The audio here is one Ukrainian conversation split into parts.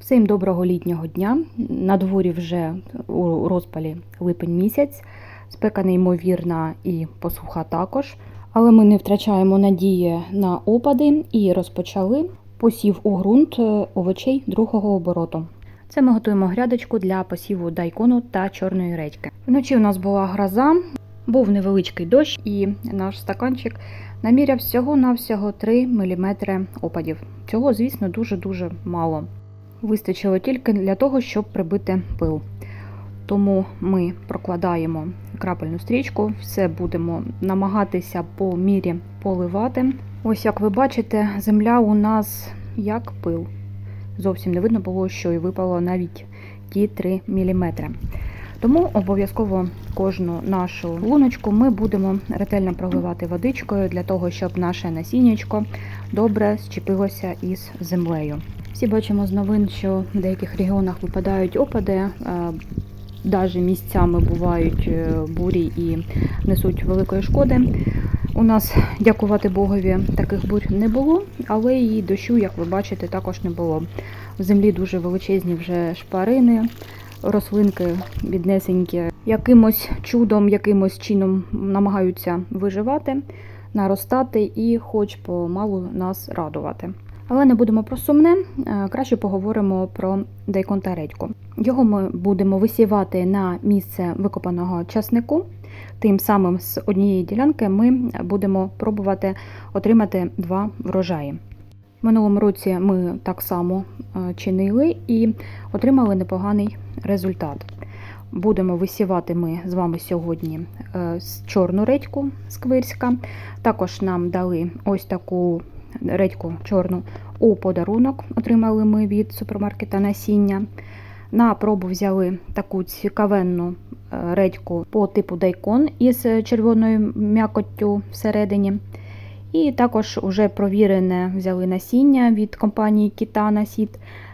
Всім доброго літнього дня. На дворі вже у розпалі липень місяць. Спека неймовірна і посуха також. Але ми не втрачаємо надії на опади і розпочали посів у ґрунт е, овочей другого обороту. Це ми готуємо грядочку для посіву дайкону та чорної редьки. Вночі у нас була гроза, був невеличкий дощ, і наш стаканчик наміряв всього-навсього 3 мм опадів. Цього, звісно, дуже-дуже мало. Вистачило тільки для того, щоб прибити пил. Тому ми прокладаємо крапельну стрічку, все будемо намагатися по мірі поливати. Ось як ви бачите, земля у нас як пил. Зовсім не видно було, що і випало навіть ті 3 мм. Тому обов'язково кожну нашу луночку ми будемо ретельно проливати водичкою для того, щоб наше насіннячко добре зчепилося із землею. Всі бачимо з новин, що в деяких регіонах випадають опади, навіть місцями бувають е, бурі і несуть великої шкоди. У нас, дякувати Богові, таких бурь не було, але і дощу, як ви бачите, також не було. В землі дуже величезні вже шпарини, рослинки віднесенькі, якимось чудом, якимось чином намагаються виживати, наростати і хоч помалу нас радувати. Але не будемо про сумне, е, краще поговоримо про дайкон редьку. Його ми будемо висівати на місце викопаного часнику. Тим самим з однієї ділянки ми будемо пробувати отримати два врожаї. Минулому році ми так само е, чинили і отримали непоганий результат. Будемо висівати ми з вами сьогодні е, чорну редьку сквирська. Також нам дали ось таку редьку чорну у подарунок. Отримали ми від супермаркета насіння. На пробу взяли таку цікавенну редьку по типу дайкон із червоною м'якоттю всередині. І також вже провірене взяли насіння від компанії Kitana Seed,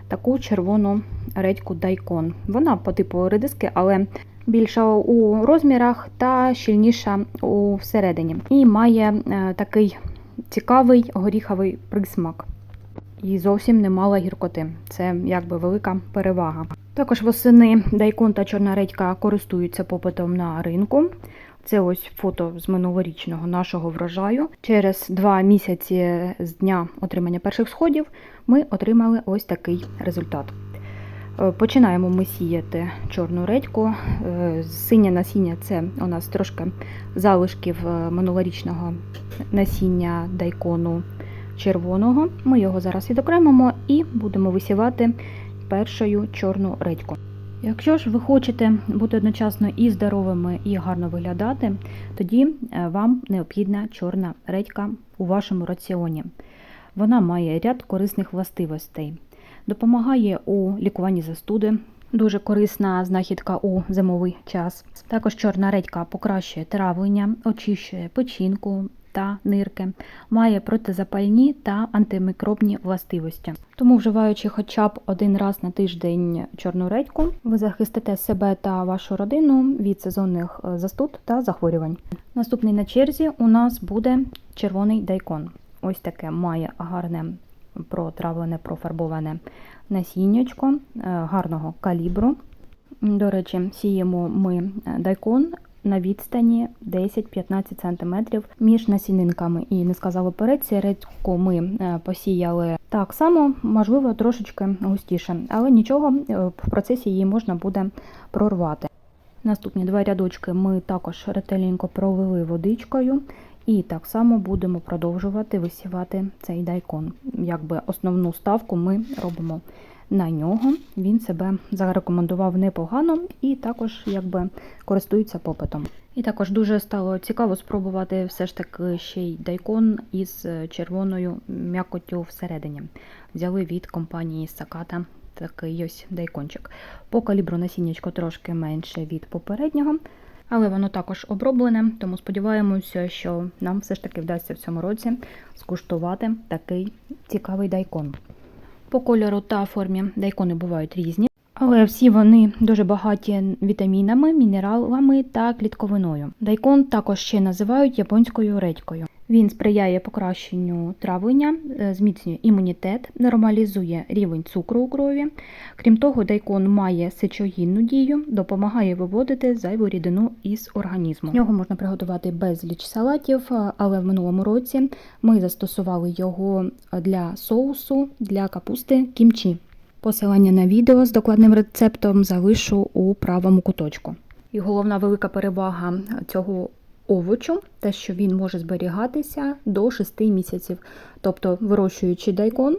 таку червону редьку дайкон. Вона по типу редиски, але більша у розмірах та щільніша у всередині. І має такий цікавий горіховий присмак. І зовсім не мала гіркоти. Це якби велика перевага. Також восени дайкон та чорна редька користуються попитом на ринку. Це ось фото з минулорічного нашого врожаю. Через два місяці з дня отримання перших сходів ми отримали ось такий результат. Починаємо ми сіяти чорну редьку. Синє насіння це у нас трошки залишків минулорічного насіння дайкону червоного. Ми його зараз відокремимо і будемо висівати першою чорну редьку. Якщо ж ви хочете бути одночасно і здоровими, і гарно виглядати, тоді вам необхідна чорна редька у вашому раціоні. Вона має ряд корисних властивостей, допомагає у лікуванні застуди, дуже корисна знахідка у зимовий час. Також чорна редька покращує травлення, очищує печінку, та нирки, має протизапальні та антимікробні властивості. Тому, вживаючи хоча б один раз на тиждень чорну редьку, ви захистите себе та вашу родину від сезонних е, застуд та захворювань. Наступний на черзі у нас буде червоний дайкон. Ось таке має гарне протравлене, профарбоване насіннячко е, гарного калібру. До речі, сіємо ми дайкон на відстані 10-15 см між насінинками. І не сказали перед, редьку ми е, посіяли так само, можливо, трошечки густіше, але нічого, е, в процесі її можна буде прорвати. Наступні два рядочки ми також ретельненько пролили водичкою. І так само будемо продовжувати висівати цей дайкон. Якби основну ставку ми робимо на нього. Він себе зарекомендував непогано і також якби користується попитом. І також дуже стало цікаво спробувати все ж таки ще й дайкон із червоною м'якоттю всередині. Взяли від компанії Саката такий ось дайкончик. По калібру насіннячко трошки менше від попереднього. Але воно також оброблене, тому сподіваємося, що нам все ж таки вдасться в цьому році скуштувати такий цікавий дайкон. По кольору та формі дайкони бувають різні, але всі вони дуже багаті вітамінами, мінералами та клітковиною. Дайкон також ще називають японською редькою. Він сприяє покращенню травлення, е, зміцнює імунітет, нормалізує рівень цукру у крові. Крім того, дайкон має сечогінну дію, допомагає виводити зайву рідину із організму. Його можна приготувати безліч салатів, е, але в минулому році ми застосували його для соусу для капусти кімчі. Посилання на відео з докладним рецептом залишу у правому куточку. І головна велика перевага цього овочу, те, що він може зберігатися до 6 місяців. Тобто, вирощуючи дайкон,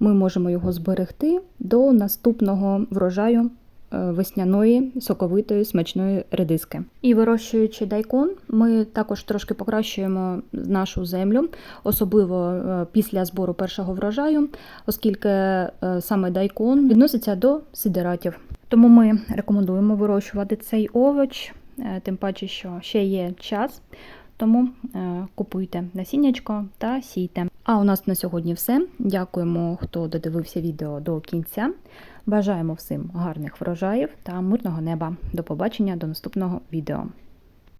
ми можемо його зберегти до наступного врожаю е, весняної соковитої смачної редиски. І вирощуючи дайкон, ми також трошки покращуємо нашу землю, особливо е, після збору першого врожаю, оскільки е, саме дайкон відноситься до сидератів. Тому ми рекомендуємо вирощувати цей овоч, тим паче, що ще є час. Тому е, купуйте насіннячко та сійте. А у нас на сьогодні все. Дякуємо, хто додивився відео до кінця. Бажаємо всім гарних врожаїв та мирного неба. До побачення до наступного відео.